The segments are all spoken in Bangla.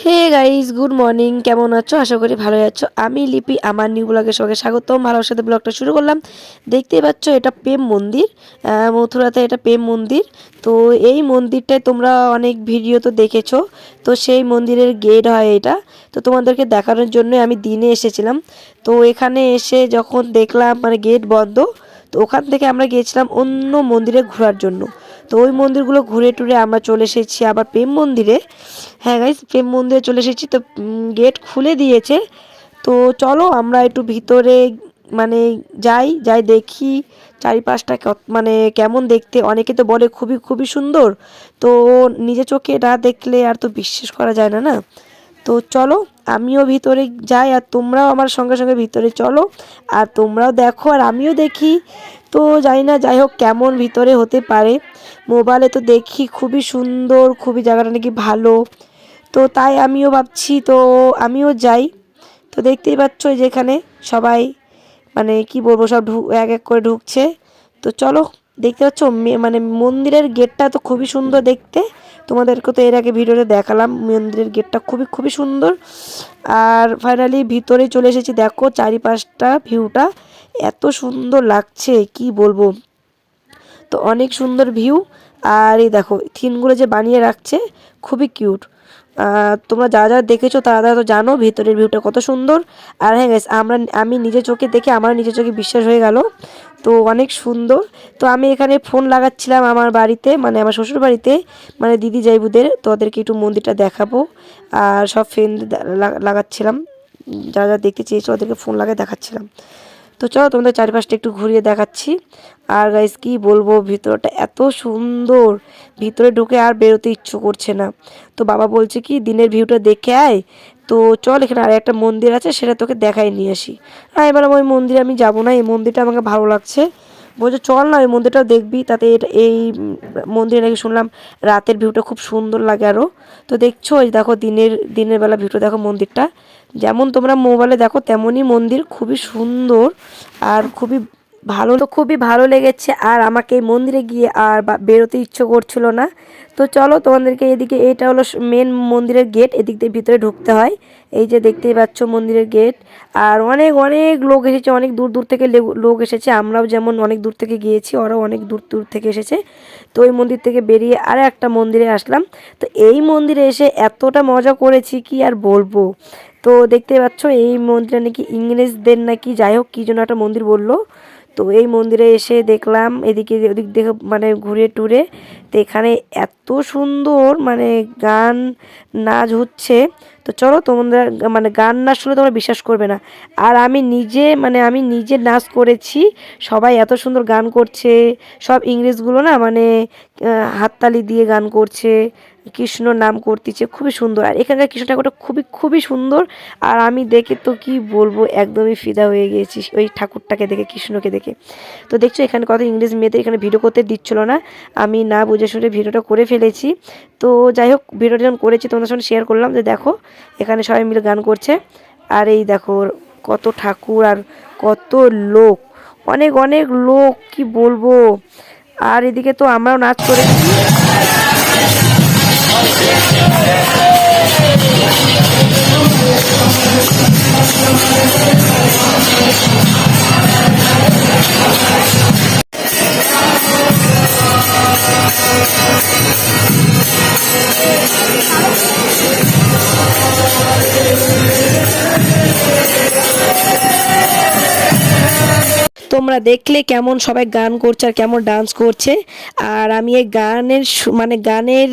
হে গাইজ গুড মর্নিং কেমন আছো? আশা করি ভালো আছো। আমি লিপি, আমার নিউ ব্লগের সঙ্গে স্বাগতম। ভালোর সাথে ব্লগটা শুরু করলাম। দেখতেই পাচ্ছ, এটা প্রেম মন্দির। মথুরাতে এটা প্রেম মন্দির। তো এই মন্দিরটায় তোমরা অনেক ভিডিও তো দেখেছ। তো সেই মন্দিরের গেট হয় এটা। তো তোমাদেরকে দেখানোর জন্য আমি দিনে এসেছিলাম। তো এখানে এসে যখন দেখলাম মানে গেট বন্ধ, তো ওখান থেকে আমরা গিয়েছিলাম অন্য মন্দিরে ঘোরার জন্য। তো ওই মন্দিরগুলো ঘুরে টুরে আমরা চলে এসেছি আবার প্রেম মন্দিরে। হ্যাঁ গাইস প্রেম মন্দিরে চলে এসেছি তো গেট খুলে দিয়েছে। তো চলো আমরা একটু ভিতরে মানে যাই যাই দেখি চারিপাশটা মানে কেমন দেখতে। অনেকে তো বলে খুবই খুবই সুন্দর। তো নিজে চোখে না দেখলে আর তো বিশ্বাস করা যায় না না? তো চলো, আমিও ভিতরে যাই আর তোমরাও আমার সঙ্গে সঙ্গে ভিতরে চলো। আর তোমরাও দেখো আর আমিও দেখি। তো জানি না, যাই হোক, কেমন ভিতরে হতে পারে। মোবাইলে তো দেখি, খুবই সুন্দর, খুবই জায়গাটা নাকি ভালো। তো তাই আমিও ভাবছি, তো আমিও যাই। তো দেখতেই পাচ্ছ এই যে সবাই মানে কি বলব, সব ঢুক এক এক করে ঢুকছে। তো চলো, দেখতে পাচ্ছ মানে মন্দিরের গেটটা তো খুবই সুন্দর দেখতে। তোমাদেরকে তো এর আগে ভিডিওতে দেখালাম মন্দিরের গেটটা খুবই খুবই সুন্দর। আর ফাইনালি ভিতরে চলে এসেছি, দেখো চারিপাশটা ভিউটা এত সুন্দর লাগছে, কি বলব? তো অনেক সুন্দর ভিউ আর এই দেখো থিমগুলো যে বানিয়ে রাখছে, খুবই কিউট তোমরা যা যা দেখেছ, তারা তারা তো জানো ভিতরের ভিউটা কত সুন্দর। আর হ্যাঁ গেছে আমরা, আমি নিজের চোখে দেখে আমার নিজের চোখে বিশ্বাস হয়ে গেল। তো অনেক সুন্দর। তো আমি এখানে ফোন লাগাচ্ছিলাম আমার বাড়িতে মানে আমার শ্বশুর বাড়িতে মানে দিদি যাইবুদের তো ওদেরকে একটু মন্দিরটা দেখাবো। আর সব ফ্রেন্ড লাগাচ্ছিলাম। যা যা দেখতে চেয়েছো, ওদেরকে ফোন লাগিয়ে দেখাচ্ছিলাম। তো চলো তোমাদের চারিপাশটা একটু ঘুরিয়ে দেখাচ্ছি। আর গাইস কি বলব, ভিতরটা এত সুন্দর। ভিতরে ঢুকে আর বেরোতে ইচ্ছে করছে না। তো বাবা বলছে কি, দিনের ভিউটা দেখে আয়। তো চল এখানে আর একটা মন্দির আছে, সেটা তোকে দেখাই নিয়ে আসি। আর এবার ওই মন্দিরে আমি যাব না, এই মন্দিরটা আমাকে ভালো লাগছে। বলছে, চল না, ওই মন্দিরটাও দেখবি। তাতে এটা, এই মন্দিরে নাকি শুনলাম রাতের ভিউটা খুব সুন্দর লাগে আরও তো দেখছ ওই দেখো দিনের দিনের বেলা ভিউটা, দেখো মন্দিরটা। যেমন তোমরা মোবাইলে দেখো, তেমনই মন্দির খুবই সুন্দর আর খুবই ভালো তো খুবই ভালো লেগেছে, আর আমাকে এই মন্দিরে গিয়ে আর বেরোতে ইচ্ছে করছিল না। তো চলো তোমাদেরকে এদিকে এটা হলো মেন মন্দিরের গেট এদিক দিয়ে ভিতরে ঢুকতে হয়। এই যে দেখতেই পাচ্ছ মন্দিরের গেট আর অনেক অনেক লোক এসেছে, অনেক দূর দূর থেকে লোক এসেছে। আমরাও যেমন অনেক দূর থেকে গিয়েছি, ওরাও অনেক দূর দূর থেকে এসেছে। তো ওই মন্দির থেকে বেরিয়ে আর একটা মন্দিরে আসলাম। তো এই মন্দিরে এসে এতটা মজা করেছি, কি আর বলব? তো দেখতে পাচ্ছ এই মন্দিরে নাকি ইংরেজদের নাকি, যাই হোক, কী জন্য একটা মন্দির বলল। তো এই মন্দিরে এসে দেখলাম, এদিকে ওদিক দেখে মানে ঘুরে টুরে, তো এখানে এত সুন্দর মানে গান নাচ হচ্ছে। তো চলো তোমাদের মানে গান না শুনে তোমরা বিশ্বাস করবে না। আর আমি নিজে মানে আমি নিজে নাচ করেছি, সবাই এত সুন্দর গান করছে, সব ইংরেজগুলো না মানে হাততালি দিয়ে গান করছে কৃষ্ণ নাম করতেছে, খুবই সুন্দর। আর এখানকার কৃষ্ণ ঠাকুরটা খুবই খুবই সুন্দর। আর আমি দেখে তো কি বলব, একদমই ফিদা হয়ে গিয়েছি ওই ঠাকুরটাকে দেখে, কৃষ্ণকে দেখে। তো দেখছ এখানে কত ইংলিশ মেয়েদের এখানে ভিডিও করতে দিচ্ছিল না। আমি না বুঝে শুনে ভিডিওটা করে ফেলেছি। তো যাই হোক, ভিডিওটা যখন করেছি, তোমাদের সঙ্গে শেয়ার করলাম যে দেখো এখানে সবাই মিলে গান করছে। আর এই দেখো, কত ঠাকুর আর কত লোক। অনেক অনেক লোক, কি বলব? আর এদিকে তো আমরাও নাচ করেছি। তোমরা দেখলে কেমন সবাই গান করছে আর কেমন ডান্স করছে। আর আমি এই গানের মানে গানের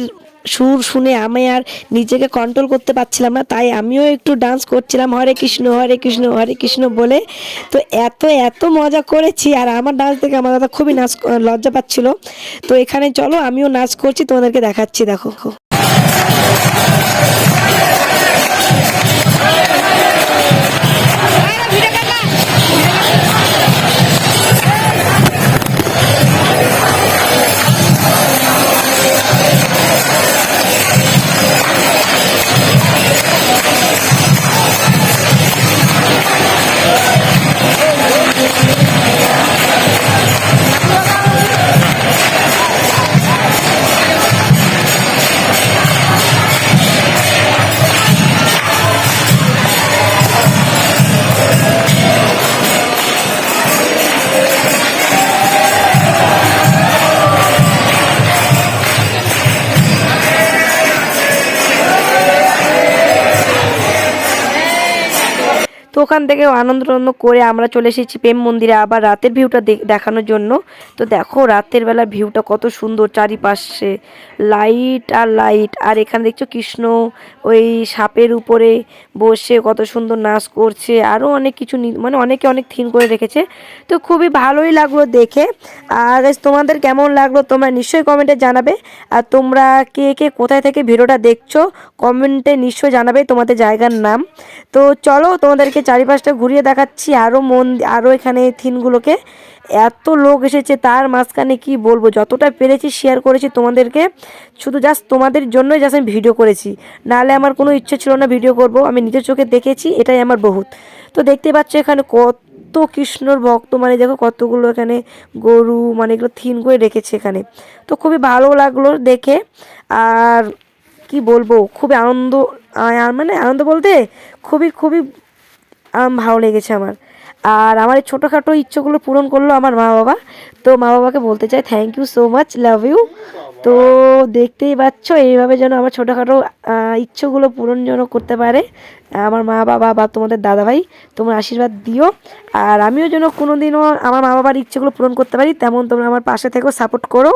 সুর শুনে আমি আর নিজেকে কন্ট্রোল করতে পারছিলাম না, তাই আমিও একটু ডান্স করছিলাম, হরে কৃষ্ণ হরে কৃষ্ণ হরে কৃষ্ণ বলে। তো এত এত মজা করেছি আর আমার ডান্স দেখে আমার দাদা খুবই নাচ, লজ্জা পাচ্ছিল। তো এখানে চলো, আমিও নাচ করছি, তোমাদেরকে দেখাচ্ছি, দেখো। ওখান থেকে আনন্দ টানন্দ করে আমরা চলে এসেছি প্রেম মন্দিরে আবার রাতের ভিউটা দেখানোর জন্য। তো দেখো রাতের বেলা ভিউটা কত সুন্দর চারিপাশে। লাইট আর লাইট। আর এখানে দেখছ কৃষ্ণ ওই সাপের উপরে বসে কত সুন্দর নাচ করছে। আরও অনেক কিছু মানে অনেকে অনেক থিম করে রেখেছে। তো খুবই ভালোই লাগল দেখে। আর তোমাদের কেমন লাগল তোমরা নিশ্চয়ই কমেন্টে জানাবে। আর তোমরা কে কে কোথায় থেকে ভিডিওটা দেখছ কমেন্টে নিশ্চয়ই জানাবে তোমাদের জায়গার নাম। তো চলো তোমাদেরকে চারিপাশটা ঘুরিয়ে দেখাচ্ছি আরও মন আরও এখানে থিমগুলোকে। এত লোক এসেছে, তার মাঝখানে কি বলব? যতটা পেরেছি শেয়ার করেছি তোমাদেরকে, শুধু জাস্ট তোমাদের জন্যই জাস্ট আমি ভিডিও করেছি। নাহলে আমার কোনো ইচ্ছে ছিল না ভিডিও করব, আমি নিজের চোখে দেখেছি, এটাই আমার বহুত। তো দেখতে পাচ্ছ এখানে কত কৃষ্ণর ভক্ত মানে দেখো কতগুলো এখানে গরু মানে এগুলো থিন করে রেখেছে এখানে। তো খুবই ভালো লাগল দেখে, আর কি বলব, খুবই আনন্দ মানে আনন্দ বলতে খুবই খুবই আম ভালো লেগেছে আমার। আর আমার এই ছোটোখাটো ইচ্ছেগুলো পূরণ করল আমার মা বাবা। তো মা বাবাকে বলতে চাই thank you so much love you তো দেখতেই পাচ্ছ, এইভাবে যেন আমার ছোটোখাটো ইচ্ছেগুলো পূরণ যেন করতে পারে। আমার মা বাবা বা তোমাদের দাদাভাই, তোমার আশীর্বাদ দিও। আর আমিও যেন কোনো দিনও আমার মা বাবার ইচ্ছেগুলো পূরণ করতে পারি, তেমন তোমরা আমার পাশে থেকেও সাপোর্ট করো।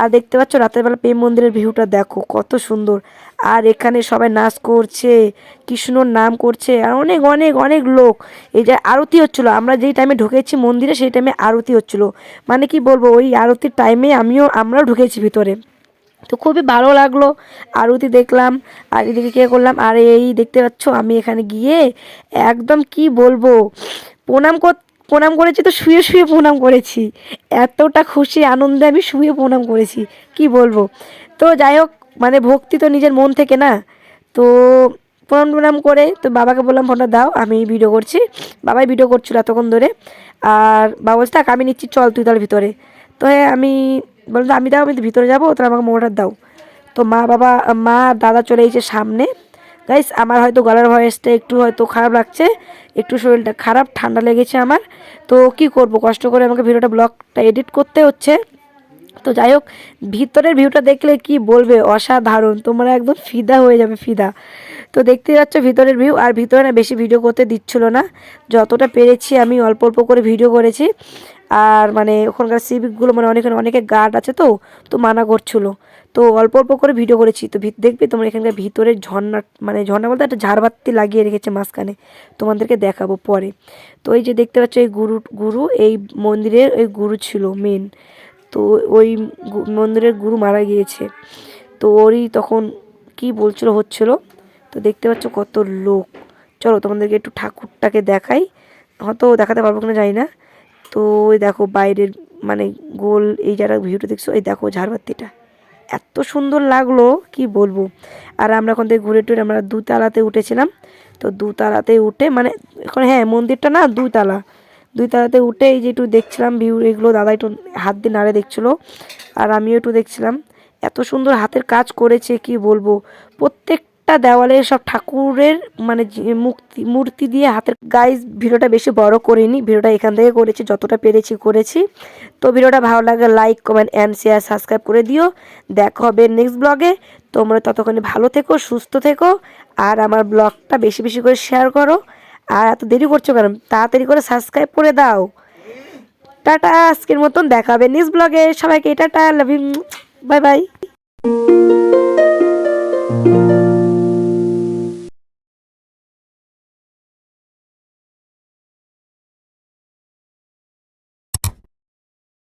আর দেখতে পাচ্ছ, রাতের বেলা প্রেম মন্দিরের ভিউটা দেখো, কত সুন্দর। আর এখানে সবাই নাচ করছে, কৃষ্ণর নাম করছে, আর অনেক অনেক অনেক লোক। এই যে আরতি হচ্ছিল, আমরা যেই টাইমে ঢুকেছি মন্দিরে, সেই টাইমে আরতি হচ্ছিল। মানে কি বলব, ওই আরতির টাইমে আমিও, আমরাও ঢুকেছি ভিতরে। তো খুবই ভালো লাগল, আরতি দেখলাম, আর এদিকে কে করলাম, আর এই দেখতে পাচ্ছ, আমি এখানে গিয়ে একদম কি বলব, প্রণাম কর, প্রণাম করেছি তো শুয়ে শুয়ে প্রণাম করেছি। এতটা খুশি, আনন্দে আমি শুয়ে প্রণাম করেছি, কি বলব। তো যাই হোক মানে ভক্তি তো নিজের মন থেকে না। তো প্রণাম প্রণাম করে তো বাবাকে বললাম, ফোনটা দাও, আমি ভিডিও করছি। বাবাই ভিডিও করছিল এতক্ষণ ধরে। আর বাবা বলছে, থাক, আমি নিচ্ছি, চল তুই তার ভিতরে। তো হ্যাঁ আমি বললাম আমি দাও, আমি তো ভিতরে যাব তো আমাকে মোটর দাও। তো মা, বাবা, মা, দাদা চলে এসেছে সামনে। গাইস আমার হয়তো গলার ভয়েসটা একটু হয়তো খারাপ লাগছে, একটু শরীরটা খারাপ, ঠান্ডা লেগেছে আমার। তো কি করব? কষ্ট করে আমাকে ভিডিওটা ব্লগটা এডিট করতে হচ্ছে। তো যাই হোক, ভিতরের ভিউটা দেখলে কি বলবে? অসাধারণ। তোমরা একদম ফিদা হয়ে যাবে, ফিদা। তো দেখতে পাচ্ছ ভিতরের ভিউ আর ভিতরে না বেশি ভিডিও করতে দিচ্ছিল না। যতটা পেরেছি আমি অল্প অল্প করে ভিডিও করেছি। আর মানে ওখানকার সিভিকগুলো মানে অনেক, অনেকে গার্ড আছে তো তো মানা করছিল। তো অল্প অল্প করে ভিডিও করেছি। তো দেখবে তোমরা এখানকার ভিতরে ঝর্ণা মানে ঝর্ণা বলতে একটা ঝাড়বাতি লাগিয়ে রেখেছে মাঝখানে। তোমাদেরকে দেখাবো পরে। তো এই যে দেখতে পাচ্ছ এই গুরু গুরু, এই মন্দিরের ওই গুরু ছিল মেন তো ওই মন্দিরের গুরু মারা গিয়েছে। তো ওরই তখন কি বলছিল, হচ্ছিল? তো দেখতে পাচ্ছ কত লোক। চলো তোমাদেরকে একটু ঠাকুরটাকে দেখাই। হয়তো দেখাতে পারব কিনা জানি না। তো ওই দেখো বাইরের মানে গোল এই যারা ভিউটা দেখছ, এই দেখো ঝাড়বাতিটা। এত সুন্দর লাগল, কি বলব? আর আমরা ওখান থেকে ঘুরে টুরে আমরা দুতলাতে উঠেছিলাম। তো দুতলাতে উঠে মানে এখন হ্যাঁ মন্দিরটা না দুতলা। দুই তালাতে উঠে এই যে একটু দেখছিলাম ভিউ এগুলো দাদা একটু হাত দিয়ে নাড়ে দেখছিলো। আর আমিও একটু দেখছিলাম। এত সুন্দর হাতের কাজ করেছে, কি বলব? প্রত্যেকটা দেওয়ালে সব ঠাকুরের মানে মুক্তি মূর্তি দিয়ে হাতের গাইজ ভিডিওটা বেশি বড় করিনি, ভিডিওটা এখান থেকে করেছি, যতটা পেরেছি করেছি। তো ভিডিওটা ভালো লাগে like comment and share subscribe করে দিও। দেখা হবে নেক্সট ব্লগে তোমরা ততক্ষণে ভালো থেকো, সুস্থ থেকো। আর আমার ব্লগটা বেশি বেশি করে শেয়ার করো। আর এত দেরি করছ কেন? তাড়াতাড়ি করে সাবস্ক্রাইব করে দাও। টাটা, আজকের মতন দেখাবে নিউজ ব্লগে সবাইকে tata love you bye bye